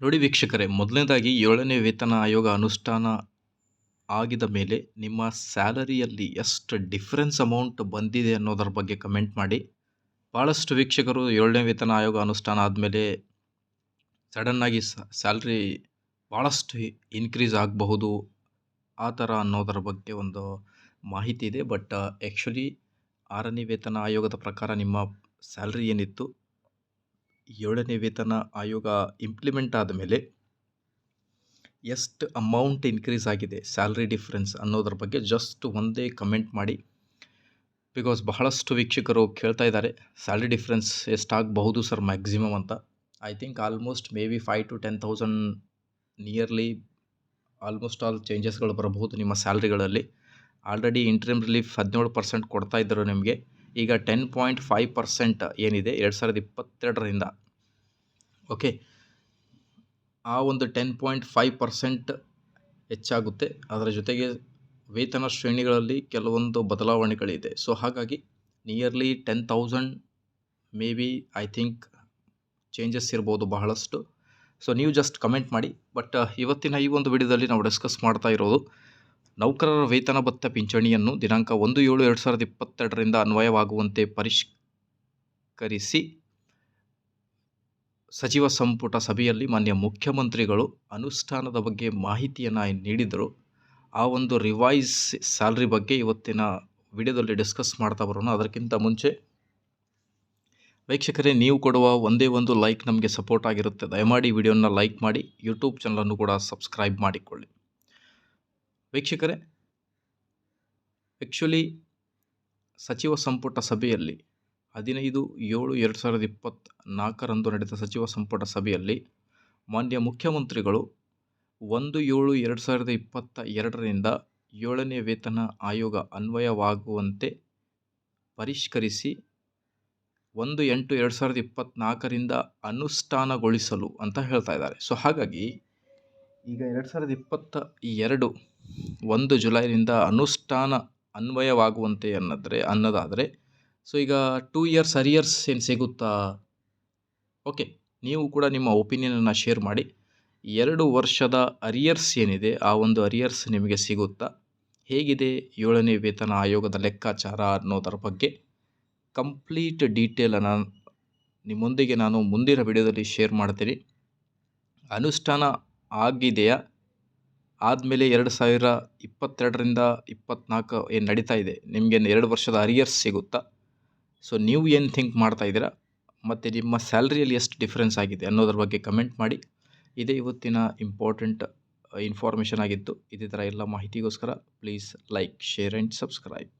ನೋಡಿ ವೀಕ್ಷಕರೇ, ಮೊದಲನೇದಾಗಿ ಏಳನೇ ವೇತನ ಆಯೋಗ ಅನುಷ್ಠಾನ ಆಗಿದ ಮೇಲೆ ನಿಮ್ಮ ಸ್ಯಾಲರಿಯಲ್ಲಿ ಎಷ್ಟು ಡಿಫ್ರೆನ್ಸ್ ಅಮೌಂಟ್ ಬಂದಿದೆ ಅನ್ನೋದರ ಬಗ್ಗೆ ಕಮೆಂಟ್ ಮಾಡಿ. ಭಾಳಷ್ಟು ವೀಕ್ಷಕರು ಏಳನೇ ವೇತನ ಆಯೋಗ ಅನುಷ್ಠಾನ ಆದಮೇಲೆ ಸಡನ್ನಾಗಿ ಸ್ಯಾಲ್ರಿ ಭಾಳಷ್ಟು ಇನ್ಕ್ರೀಸ್ ಆಗಬಹುದು ಆ ಥರ ಅನ್ನೋದರ ಬಗ್ಗೆ ಒಂದು ಮಾಹಿತಿ ಇದೆ. ಬಟ್ ಆ್ಯಕ್ಚುಲಿ ಆರನೇ ವೇತನ ಆಯೋಗದ ಪ್ರಕಾರ ನಿಮ್ಮ ಸ್ಯಾಲ್ರಿ ಏನಿತ್ತು ಏಳನೇ ವೇತನ ಆಯೋಗ ಇಂಪ್ಲಿಮೆಂಟ್ ಆದ ಮೇಲೆ ಎಷ್ಟು ಅಮೌಂಟ್ ಇನ್ಕ್ರೀಸ್ ಆಗಿದೆ ಸ್ಯಾಲ್ರಿ ಡಿಫ್ರೆನ್ಸ್ ಅನ್ನೋದ್ರ ಬಗ್ಗೆ ಜಸ್ಟ್ ಒಂದೇ ಕಮೆಂಟ್ ಮಾಡಿ. ಬಿಕಾಸ್ ಬಹಳಷ್ಟು ವೀಕ್ಷಕರು ಕೇಳ್ತಾ ಇದ್ದಾರೆ ಸ್ಯಾಲ್ರಿ ಡಿಫ್ರೆನ್ಸ್ ಎಷ್ಟಾಗಬಹುದು ಸರ್ ಮ್ಯಾಕ್ಸಿಮಮ್ ಅಂತ? I think almost maybe five to ten thousand nearly almost all ಚೇಂಜಸ್ಗಳು ಬರಬಹುದು ನಿಮ್ಮ ಸ್ಯಾಲ್ರಿಗಳಲ್ಲಿ ಆಲ್ರೆಡಿ ಇಂಟ್ರಿಮ್ ರಿಲೀಫ್ ಹದಿನೇಳು ಪರ್ಸೆಂಟ್ ಕೊಡ್ತಾ ಇದ್ದರು ನಿಮಗೆ. ಈಗ ಟೆನ್ ಪಾಯಿಂಟ್ ಫೈವ್ ಪರ್ಸೆಂಟ್ ಏನಿದೆ ಎರಡು ಸಾವಿರದ ಇಪ್ಪತ್ತೆರಡರಿಂದ. ಓಕೆ ಆ ಒಂದು ಟೆನ್ ಪಾಯಿಂಟ್ ಫೈವ್ ಪರ್ಸೆಂಟ್ ಹೆಚ್ಚಾಗುತ್ತೆ. ಅದರ ಜೊತೆಗೆ ವೇತನ ಶ್ರೇಣಿಗಳಲ್ಲಿ ಕೆಲವೊಂದು ಬದಲಾವಣೆಗಳಿದೆ. ಸೊ ಹಾಗಾಗಿ nearly ten thousand maybe I think changes ಇರ್ಬೋದು ಬಹಳಷ್ಟು. ಸೊ ನೀವು ಜಸ್ಟ್ ಕಮೆಂಟ್ ಮಾಡಿ. ಬಟ್ ಇವತ್ತಿನ ಈ ಒಂದು ವಿಡಿಯೋದಲ್ಲಿ ನಾವು ಡಿಸ್ಕಸ್ ಮಾಡ್ತಾ ಇರೋದು ನೌಕರರ ವೇತನ ಭತ್ತ ಪಿಂಚಣಿಯನ್ನು ದಿನಾಂಕ ಒಂದು ಏಳು ಎರಡು ಸಾವಿರದ ಇಪ್ಪತ್ತೆರಡರಿಂದ ಅನ್ವಯವಾಗುವಂತೆ ಪರಿಷ್ಕರಿಸಿ ಸಚಿವ ಸಂಪುಟ ಸಭೆಯಲ್ಲಿ ಮಾನ್ಯ ಮುಖ್ಯಮಂತ್ರಿಗಳು ಅನುಷ್ಠಾನದ ಬಗ್ಗೆ ಮಾಹಿತಿಯನ್ನು ನೀಡಿದರು. ಆ ಒಂದು ರಿವೈಸ್ ಸ್ಯಾಲ್ರಿ ಬಗ್ಗೆ ಇವತ್ತಿನ ವಿಡಿಯೋದಲ್ಲಿ ಡಿಸ್ಕಸ್ ಮಾಡ್ತಾ ಬರೋಣ. ಅದಕ್ಕಿಂತ ಮುಂಚೆ ವೀಕ್ಷಕರೇ, ನೀವು ಕೊಡುವ ಒಂದೇ ಒಂದು ಲೈಕ್ ನಮಗೆ ಸಪೋರ್ಟ್ ಆಗಿರುತ್ತೆ. ದಯಮಾಡಿ ವಿಡಿಯೋನ ಲೈಕ್ ಮಾಡಿ ಯೂಟ್ಯೂಬ್ ಚಾನಲನ್ನು ಕೂಡ ಸಬ್ಸ್ಕ್ರೈಬ್ ಮಾಡಿಕೊಳ್ಳಿ. ವೀಕ್ಷಕರೇ ಆ್ಯಕ್ಚುಲಿ ಸಚಿವ ಸಂಪುಟ ಸಭೆಯಲ್ಲಿ ಹದಿನೈದು ಏಳು ಎರಡು ಸಾವಿರದ ಇಪ್ಪತ್ತ್ನಾಲ್ಕರಂದು ನಡೆದ ಸಚಿವ ಸಂಪುಟ ಸಭೆಯಲ್ಲಿ ಮಾನ್ಯ ಮುಖ್ಯಮಂತ್ರಿಗಳು ಒಂದು ಏಳು ಎರಡು ಸಾವಿರದ ಇಪ್ಪತ್ತ ಎರಡರಿಂದ ಏಳನೇ ವೇತನ ಆಯೋಗ ಅನ್ವಯವಾಗುವಂತೆ ಪರಿಷ್ಕರಿಸಿ ಒಂದು ಎಂಟು ಎರಡು ಸಾವಿರದ ಇಪ್ಪತ್ತ್ನಾಲ್ಕರಿಂದ ಅನುಷ್ಠಾನಗೊಳಿಸಲು ಅಂತ ಹೇಳ್ತಾ ಇದ್ದಾರೆ. ಸೊ ಹಾಗಾಗಿ ಈಗ ಎರಡು ಸಾವಿರದ ಇಪ್ಪತ್ತ ಎರಡು ಒಂದು ಜುಲೈನಿಂದ ಅನುಷ್ಠಾನ ಅನ್ವಯವಾಗುವಂತೆ ಅನ್ನದ್ರೆ, ಅನ್ನೋದಾದರೆ ಸೊ ಈಗ ಟೂ ಇಯರ್ಸ್ ಅರಿಯರ್ಸ್ ಏನು ಸಿಗುತ್ತಾ? ಓಕೆ ನೀವು ಕೂಡ ನಿಮ್ಮ ಒಪಿನಿಯನನ್ನು ಶೇರ್ ಮಾಡಿ. ಎರಡು ವರ್ಷದ ಅರಿಯರ್ಸ್ ಏನಿದೆ, ಆ ಒಂದು ಅರಿಯರ್ಸ್ ನಿಮಗೆ ಸಿಗುತ್ತಾ? ಹೇಗಿದೆ ಏಳನೇ ವೇತನ ಆಯೋಗದ ಲೆಕ್ಕಾಚಾರ ಅನ್ನೋದರ ಬಗ್ಗೆ ಕಂಪ್ಲೀಟ್ ಡೀಟೇಲನ್ನು ನಿಮ್ಮೊಂದಿಗೆ ನಾನು ಮುಂದಿನ ವಿಡಿಯೋದಲ್ಲಿ ಶೇರ್ ಮಾಡ್ತೀನಿ. ಅನುಷ್ಠಾನ ಆಗಿದೆಯಾ? ಆದಮೇಲೆ ಎರಡು ಸಾವಿರ ಇಪ್ಪತ್ತೆರಡರಿಂದ ಇಪ್ಪತ್ತ್ನಾಲ್ಕು ಏನು ನಡೀತಾ ಇದೆ. ನಿಮಗೆ ಎರಡು ವರ್ಷದ ಅರಿಯರ್ಸ್ ಸಿಗುತ್ತಾ? ಸೊ ನೀವು ಏನು ಥಿಂಕ್ ಮಾಡ್ತಾ ಇದ್ದೀರಾ? ಮತ್ತು ನಿಮ್ಮ ಸ್ಯಾಲ್ರಿಯಲ್ಲಿ ಎಷ್ಟು ಡಿಫ್ರೆನ್ಸ್ ಆಗಿದೆ ಅನ್ನೋದ್ರ ಬಗ್ಗೆ ಕಮೆಂಟ್ ಮಾಡಿ. ಇದೇ ಇವತ್ತಿನ ಇಂಪಾರ್ಟೆಂಟ್ ಇನ್ಫಾರ್ಮೇಷನ್ ಆಗಿತ್ತು. ಇದೇ ಥರ ಎಲ್ಲ ಮಾಹಿತಿಗೋಸ್ಕರ please like share and subscribe